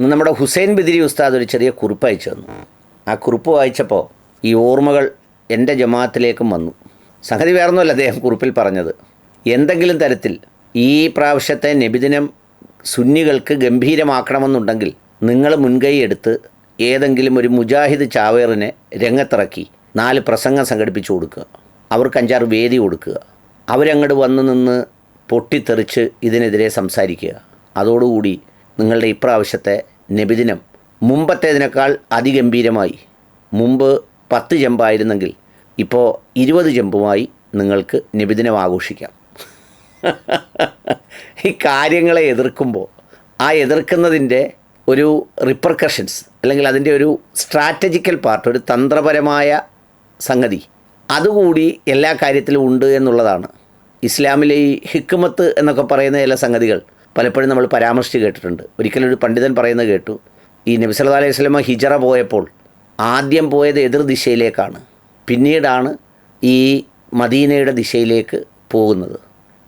നമ്മുടെ ഹുസൈൻ ബിദിരി ഉസ്താദ് ഒരു ചെറിയ കുറിപ്പ് അയച്ചു തന്നു. ആ കുറിപ്പ് വായിച്ചപ്പോൾ ഈ ഓർമ്മകൾ എന്റെ ജമാഅത്തിലേക്കും വന്നു. സംഗതി വേറൊന്നുമല്ല അദ്ദേഹം കുറിപ്പിൽ പറഞ്ഞത്. എന്തെങ്കിലും തരത്തിൽ ഈ പ്രാവശ്യത്തെ നബിദിനം സുന്നികൾക്ക് ഗംഭീരമാക്കണമെന്നുണ്ടെങ്കിൽ നിങ്ങൾ മുൻകൈ എടുത്ത് ഏതെങ്കിലും ഒരു മുജാഹിദ് ചാവേറിനെ രംഗത്തിറക്കി നാല് പ്രസംഗം സംഘടിപ്പിച്ചു കൊടുക്കുക. അവർക്ക് അഞ്ചാറ് വേദി കൊടുക്കുക. അവരങ്ങോട്ട് വന്ന് നിന്ന് പൊട്ടിത്തെറിച്ച് ഇതിനെതിരെ സംസാരിക്കുക. അതോടുകൂടി നിങ്ങളുടെ ഇപ്രാവശ്യത്തെ നബിദിനം മുമ്പത്തേതിനേക്കാൾ അതിഗംഭീരമായി. മുമ്പ് പത്ത് ചെമ്പായിരുന്നെങ്കിൽ ഇപ്പോൾ ഇരുപത് ചെമ്പുമായി നിങ്ങൾക്ക് നബിദിനം ആഘോഷിക്കാം. ഈ കാര്യങ്ങളെ എതിർക്കുമ്പോൾ ആ എതിർക്കുന്നതിന്റെ ഒരു റിപ്രക്കഷൻസ് അല്ലെങ്കിൽ അതിന്റെ ഒരു സ്ട്രാറ്റജിക്കൽ പാർട്ട് ഒരു തന്ത്രപരമായ സംഗതി അതുകൂടി എല്ലാ കാര്യത്തിലും ഉണ്ട് എന്നുള്ളതാണ്. ഇസ്ലാമിലെ ഈ ഹിക്കുമത്ത് എന്നൊക്കെ പറയുന്ന ചില സംഗതികൾ പലപ്പോഴും നമ്മൾ പരാമർശിച്ച് കേട്ടിട്ടുണ്ട്. ഒരിക്കലും ഒരു പണ്ഡിതൻ പറയുന്നത് കേട്ടു ഈ നബി സല്ലല്ലാഹു അലൈഹി സ്വലമ ഹിജറ പോയപ്പോൾ ആദ്യം പോയത് എതിർ ദിശയിലേക്കാണ്. പിന്നീടാണ് ഈ മദീനയുടെ ദിശയിലേക്ക് പോകുന്നത്.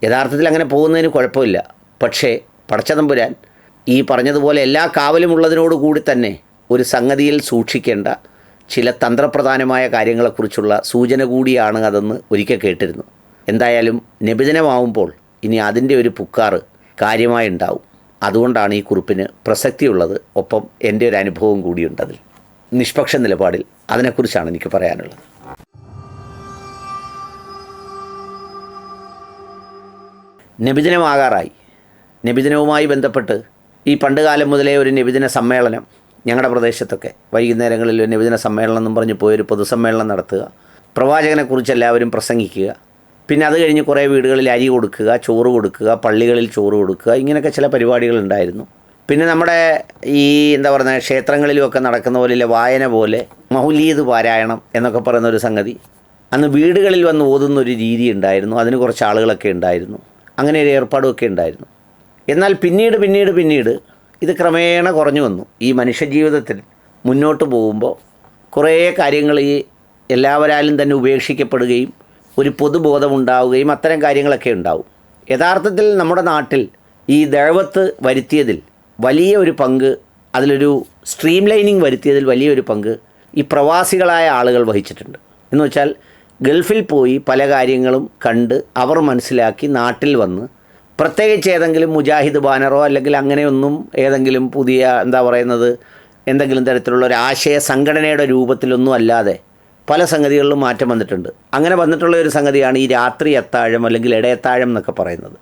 യഥാർത്ഥത്തിൽ അങ്ങനെ പോകുന്നതിന് കുഴപ്പമില്ല. പക്ഷേ പടച്ചതമ്പുരാൻ ഈ പറഞ്ഞതുപോലെ എല്ലാ കാവലും ഉള്ളതിനോട് കൂടി തന്നെ ഒരു സംഗതിയിൽ സൂക്ഷിക്കേണ്ട ചില തന്ത്രപ്രധാനമായ കാര്യങ്ങളെക്കുറിച്ചുള്ള സൂചന കൂടിയാണ് അതെന്ന് ഒരിക്കൽ കേട്ടിരുന്നു. എന്തായാലും നിബിധനമാവുമ്പോൾ ഇനി അതിന്റെ ഒരു പുക്കാറ് കാര്യമായി ഉണ്ടാവും അതുകൊണ്ടാണ് ഈ കുറിപ്പിന് പ്രസക്തിയുള്ളത്. ഒപ്പം എന്റെ ഒരു അനുഭവം കൂടിയുണ്ടതിൽ നിഷ്പക്ഷ നിലപാടിൽ അതിനെക്കുറിച്ചാണ് എനിക്ക് പറയാനുള്ളത്. നബിദിനമാകാറായി. നബിദിനവുമായി ബന്ധപ്പെട്ട് ഈ പണ്ടുകാലം മുതലേ ഒരു നബിദിന സമ്മേളനം ഞങ്ങളുടെ പ്രദേശത്തൊക്കെ. വൈകുന്നേരങ്ങളിൽ ഒരു നബിദിന സമ്മേളനം എന്നും പറഞ്ഞ് പോയൊരു പൊതുസമ്മേളനം നടത്തുക. പ്രവാചകനെക്കുറിച്ച് എല്ലാവരും പ്രസംഗിക്കുക. പിന്നെ അത് കഴിഞ്ഞ് കുറേ വീടുകളിൽ അരി കൊടുക്കുക ചോറ് കൊടുക്കുക പള്ളികളിൽ ചോറ് കൊടുക്കുക ഇങ്ങനെയൊക്കെ ചില പരിപാടികളുണ്ടായിരുന്നു പിന്നെ നമ്മുടെ ഈ എന്താ പറയുക ക്ഷേത്രങ്ങളിലുമൊക്കെ നടക്കുന്ന പോലെ വായന പോലെ മൗലീദ് പാരായണം എന്നൊക്കെ പറയുന്ന ഒരു സംഗതി. അന്ന് വീടുകളിൽ വന്ന് ഓതുന്ന ഒരു രീതി ഉണ്ടായിരുന്നു. അതിന് കുറച്ച് ആളുകളൊക്കെ ഉണ്ടായിരുന്നു. അങ്ങനെ ഒരു ഏർപ്പാടുമൊക്കെ ഉണ്ടായിരുന്നു. എന്നാൽ പിന്നീട് പിന്നീട് പിന്നീട് ഇത് ക്രമേണ കുറഞ്ഞു വന്നു. ഈ മനുഷ്യജീവിതത്തിൽ മുന്നോട്ട് പോകുമ്പോൾ കുറേ കാര്യങ്ങൾ ഈ എല്ലാവരാലും തന്നെ ഉപേക്ഷിക്കപ്പെടുകയും ഒരു പൊതുബോധമുണ്ടാവുകയും അത്തരം കാര്യങ്ങളൊക്കെ ഉണ്ടാവും. യഥാർത്ഥത്തിൽ നമ്മുടെ നാട്ടിൽ ഈ ദഴവത്ത് വരുത്തിയതിൽ വലിയ ഒരു പങ്ക് അതിലൊരു സ്ട്രീം ലൈനിങ് വരുത്തിയതിൽ വലിയൊരു പങ്ക് ഈ പ്രവാസികളായ ആളുകൾ വഹിച്ചിട്ടുണ്ട്. എന്ന് വെച്ചാൽ ഗൾഫിൽ പോയി പല കാര്യങ്ങളും കണ്ട് അവർ മനസ്സിലാക്കി നാട്ടിൽ വന്ന് പ്രത്യേകിച്ച് ഏതെങ്കിലും മുജാഹിദ് ബാനറോ അല്ലെങ്കിൽ അങ്ങനെയൊന്നും ഏതെങ്കിലും പുതിയ എന്താ പറയുന്നത് എന്തെങ്കിലും തരത്തിലുള്ള ഒരു ആശയ സംഘടനയുടെ രൂപത്തിലൊന്നും അല്ലാതെ പല സംഗതികളിലും മാറ്റം വന്നിട്ടുണ്ട്. അങ്ങനെ വന്നിട്ടുള്ള ഒരു സംഗതിയാണ് ഈ രാത്രി അത്താഴം അല്ലെങ്കിൽ ഇടയത്താഴം എന്നൊക്കെ പറയുന്നത്.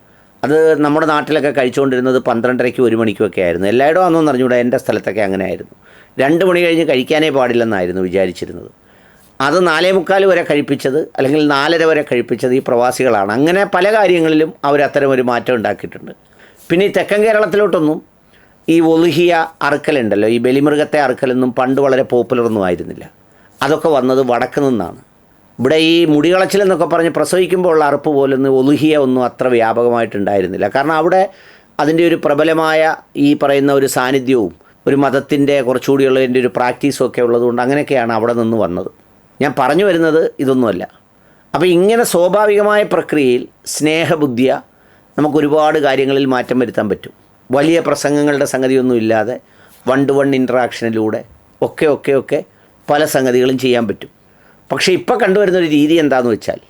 അത് നമ്മുടെ നാട്ടിലൊക്കെ കഴിച്ചുകൊണ്ടിരുന്നത് പന്ത്രണ്ടരയ്ക്കും ഒരു മണിക്കൊക്കെ ആയിരുന്നു. എല്ലായിടവും അന്നൊന്നും അറിഞ്ഞുകൂടെ എന്റെ സ്ഥലത്തൊക്കെ അങ്ങനെ ആയിരുന്നു രണ്ട് മണി കഴിഞ്ഞ് കഴിക്കാനേ പാടില്ലെന്നായിരുന്നു വിചാരിച്ചിരുന്നത്. അത് നാലേ മുക്കാൽ വരെ കഴിപ്പിച്ചത് അല്ലെങ്കിൽ നാലര വരെ കഴിപ്പിച്ചത് ഈ പ്രവാസികളാണ്. അങ്ങനെ പല കാര്യങ്ങളിലും അവർ അത്തരം ഒരു മാറ്റം ഉണ്ടാക്കിയിട്ടുണ്ട്. പിന്നെ ഈ തെക്കൻ കേരളത്തിലോട്ടൊന്നും ഈ ഒലുഹിയ അറുക്കലുണ്ടല്ലോ. ഈ ബലിമൃഗത്തെ അറുക്കലൊന്നും പണ്ട് വളരെ പോപ്പുലറൊന്നും ആയിരുന്നില്ല. അതൊക്കെ വന്നത് വടക്ക് നിന്നാണ്. ഇവിടെ ഈ മുടികളച്ചിൽ എന്നൊക്കെ പറഞ്ഞ് പ്രസവിക്കുമ്പോൾ ഉള്ള അറുപ്പ് പോലൊന്നും ഒലുഹിയ ഒന്നും അത്ര വ്യാപകമായിട്ടുണ്ടായിരുന്നില്ല. കാരണം അവിടെ അതിന്റെ ഒരു പ്രബലമായ ഈ പറയുന്ന ഒരു സാന്നിധ്യവും ഒരു മതത്തിന്റെ കുറച്ചുകൂടിയുള്ളതിന്റെ ഒരു പ്രാക്ടീസും ഒക്കെ ഉള്ളതുകൊണ്ട് അങ്ങനെയൊക്കെയാണ് അവിടെ നിന്ന് വന്നത്. ഞാൻ പറഞ്ഞു വരുന്നത് ഇതൊന്നുമല്ല. അപ്പോൾ ഇങ്ങനെ സ്വാഭാവികമായ പ്രക്രിയയിൽ സ്നേഹബുദ്ധിയ നമുക്ക് ഒരുപാട് കാര്യങ്ങളിൽ മാറ്റം വരുത്താൻ പറ്റും. വലിയ പ്രസംഗങ്ങളുടെ സംഗതിയൊന്നും ഇല്ലാതെ വൺ ടു വൺ ഇൻട്രാക്ഷനിലൂടെ ഒക്കെ ഒക്കെ ഒക്കെ പല സംഗതികളും ചെയ്യാൻ പറ്റും. പക്ഷേ ഇപ്പോൾ കണ്ടുവരുന്ന ഒരു രീതി എന്താണെന്ന് വെച്ചാൽ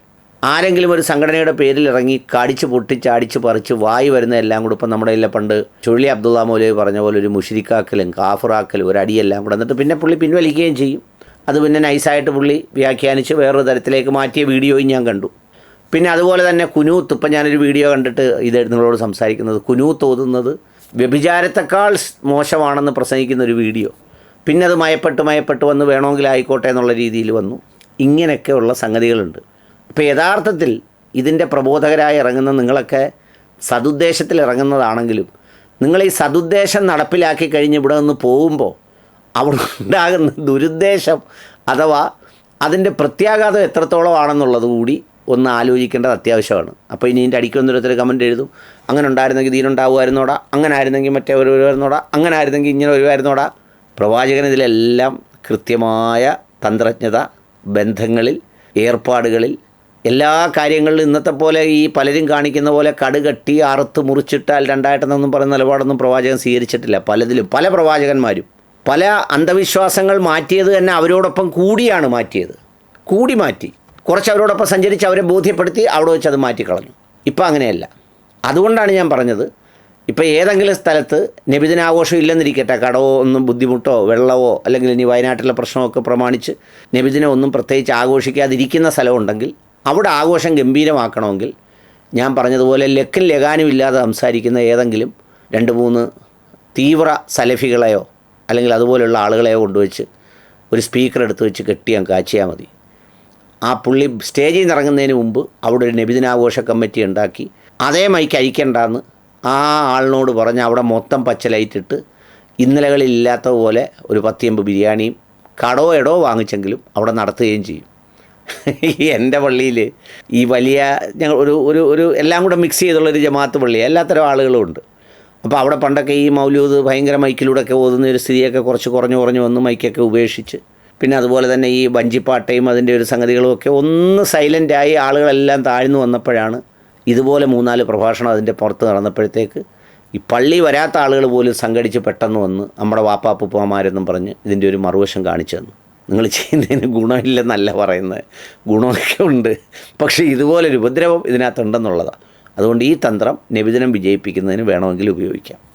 ആരെങ്കിലും ഒരു സംഘടനയുടെ പേരിൽ ഇറങ്ങി കാടിച്ച് പൊട്ടിച്ച് അടിച്ച് പറിച്ച് വായി വരുന്ന എല്ലാം കൂടെ ഇപ്പം നമ്മുടെ ഇല്ല പണ്ട് ചുഴലി അബ്ദുള്ള മൗലവി പറഞ്ഞ പോലെ ഒരു മുഷിരിക്കാക്കലും കാഫറാക്കലും ഒരു അടിയെല്ലാം കൂടെ എന്നിട്ട് പിന്നെ പുള്ളി പിൻവലിക്കുകയും ചെയ്യും. അത് പിന്നെ നൈസായിട്ട് പുള്ളി വ്യാഖ്യാനിച്ച് വേറൊരു തരത്തിലേക്ക് മാറ്റിയ വീഡിയോയും ഞാൻ കണ്ടു. പിന്നെ അതുപോലെ തന്നെ കുനൂത്ത് ഇപ്പം ഞാനൊരു വീഡിയോ കണ്ടിട്ട് ഇത് നിങ്ങളോട് സംസാരിക്കുന്നത് കുനൂത്ത് ഓതുന്നത് വ്യഭിചാരത്തെക്കാൾ മോശമാണെന്ന് പ്രസംഗിക്കുന്ന ഒരു വീഡിയോ. പിന്നെ അത് മയപ്പെട്ട് മയപ്പെട്ട് വന്ന് വേണമെങ്കിൽ ആയിക്കോട്ടെ എന്നുള്ള രീതിയിൽ വന്നു. ഇങ്ങനെയൊക്കെയുള്ള സംഗതികളുണ്ട്. അപ്പോൾ യഥാർത്ഥത്തിൽ ഇതിന്റെ പ്രബോധകരായി ഇറങ്ങുന്ന നിങ്ങളൊക്കെ സതുദ്ദേശത്തിൽ ഇറങ്ങുന്നതാണെങ്കിലും നിങ്ങൾ ഈ സതുദ്ദേശം നടപ്പിലാക്കി കഴിഞ്ഞ് ഇവിടെ നിന്ന് പോകുമ്പോൾ അവിടെ ഉണ്ടാകുന്ന ദുരുദ്ദേശം അഥവാ അതിന്റെ പ്രത്യാഘാതം എത്രത്തോളമാണെന്നുള്ളത് കൂടി ഒന്ന് ആലോചിക്കേണ്ടത് അത്യാവശ്യമാണ്. അപ്പോൾ ഇനി ഇതിന്റെ അടിക്കൊന്നും വന്നൊരുത്തർ കമന്റ് എഴുതും. അങ്ങനെ ഉണ്ടായിരുന്നെങ്കിൽ ഇതിനുണ്ടാവുമായിരുന്നോടാ അങ്ങനെ ആയിരുന്നെങ്കിൽ മറ്റേ ഒരു വരുന്നോടാ അങ്ങനെ ആയിരുന്നെങ്കിൽ ഇങ്ങനെ വരുമായിരുന്നോടാ? പ്രവാചകൻ ഇതിലെല്ലാം കൃത്യമായ തന്ത്രജ്ഞത ബന്ധങ്ങളിൽ ഏർപ്പാടുകളിൽ എല്ലാ കാര്യങ്ങളിലും ഇന്നത്തെ പോലെ ഈ പലരും കാണിക്കുന്ന പോലെ കടുകട്ടി അറുത്ത് മുറിച്ചിട്ടാൽ രണ്ടായിട്ടെന്നൊന്നും പറയുന്ന നിലപാടൊന്നും പ്രവാചകൻ സ്വീകരിച്ചിട്ടില്ല. പലതിലും പല പ്രവാചകന്മാരും. പല അന്ധവിശ്വാസങ്ങൾ മാറ്റിയത് തന്നെ അവരോടൊപ്പം കൂടിയാണ് മാറ്റിയത്. കൂടി മാറ്റി. കുറച്ച് അവരോടൊപ്പം സഞ്ചരിച്ച് അവരെ ബോധ്യപ്പെടുത്തി അവിടെ വെച്ച് അത് മാറ്റിക്കളഞ്ഞു. ഇപ്പം അങ്ങനെയല്ല. അതുകൊണ്ടാണ് ഞാൻ പറഞ്ഞത് ഇപ്പോൾ ഏതെങ്കിലും സ്ഥലത്ത് നബിദിനാഘോഷം ഇല്ലെന്നിരിക്കട്ടെ കടവോ ഒന്നും ബുദ്ധിമുട്ടോ വെള്ളമോ അല്ലെങ്കിൽ ഇനി വയനാട്ടിലെ പ്രശ്നമൊക്കെ പ്രമാണിച്ച് നബിദിനം ഒന്നും പ്രത്യേകിച്ച് ആഘോഷിക്കാതിരിക്കുന്ന സ്ഥലമുണ്ടെങ്കിൽ അവിടെ ആഘോഷം ഗംഭീരമാക്കണമെങ്കിൽ ഞാൻ പറഞ്ഞതുപോലെ ലക്കും ലഗാനും ഇല്ലാതെ സംസാരിക്കുന്ന ഏതെങ്കിലും രണ്ട് മൂന്ന് തീവ്ര സലഫികളെയോ അല്ലെങ്കിൽ അതുപോലെയുള്ള ആളുകളെയോ കൊണ്ടുവച്ച് ഒരു സ്പീക്കർ എടുത്തു വെച്ച് കെട്ടി അങ്ങ് കാച്ചിയാൽ മതി. ആ പുള്ളി സ്റ്റേജിൽ നിന്ന് ഇറങ്ങുന്നതിന് മുമ്പ് അവിടെ ഒരു നബിദിനാഘോഷ കമ്മിറ്റി ഉണ്ടാക്കി അതേ മൈക്ക് അയക്കണ്ടെന്ന് ആ ആളിനോട് പറഞ്ഞ് അവിടെ മൊത്തം പച്ച ലൈറ്റിട്ട് പോലെ ഒരു പത്തിയമ്പ് ബിരിയാണിയും കടോ എടോ വാങ്ങിച്ചെങ്കിലും അവിടെ നടത്തുകയും ചെയ്യും. എന്റെ പള്ളിയിൽ ഈ വലിയ ഞങ്ങൾ ഒരു ഒരു ഒരു എല്ലാം കൂടെ മിക്സ് ചെയ്തുള്ളൊരു ജമാഅത്ത് പള്ളി എല്ലാത്തരം ആളുകളും ഉണ്ട്. അപ്പോൾ അവിടെ പണ്ടൊക്കെ ഈ മൗലൂദ് ഭയങ്കര മൈക്കിലൂടെയൊക്കെ ഓതുന്ന ഒരു സ്ഥിതിയൊക്കെ കുറച്ച് കുറഞ്ഞു കുറഞ്ഞു വന്ന് മൈക്കൊക്കെ ഉപേക്ഷിച്ച് പിന്നെ അതുപോലെ തന്നെ ഈ വഞ്ചിപ്പാട്ടയും അതിന്റെ ഒരു സംഗതികളും ഒക്കെ ഒന്ന് സൈലന്റായി ആളുകളെല്ലാം താഴ്ന്നു വന്നപ്പോഴാണ് ഇതുപോലെ മൂന്നാൽ പ്രഭാഷണം അതിന്റെ പുറത്ത് നടന്നപ്പോഴത്തേക്ക് ഈ പള്ളി വരാത്ത ആളുകൾ പോലും സംഘടിച്ച് പെട്ടെന്ന് വന്ന് നമ്മുടെ വാപ്പാപ്പുപ്പമാരെന്നും പറഞ്ഞ് ഇതിന്റെ ഒരു മറുവശം കാണിച്ചു തന്നു. നിങ്ങൾ ചെയ്യുന്നതിന് ഗുണമില്ലെന്നല്ല പറയുന്നത്. ഗുണമൊക്കെ ഉണ്ട്. പക്ഷേ ഇതുപോലൊരു ഉപദ്രവം ഇതിനകത്തുണ്ടെന്നുള്ളതാണ്. അതുകൊണ്ട് ഈ തന്ത്രം നബിദിനം വിജയിപ്പിക്കുന്നതിന് വേണമെങ്കിൽ ഉപയോഗിക്കാം.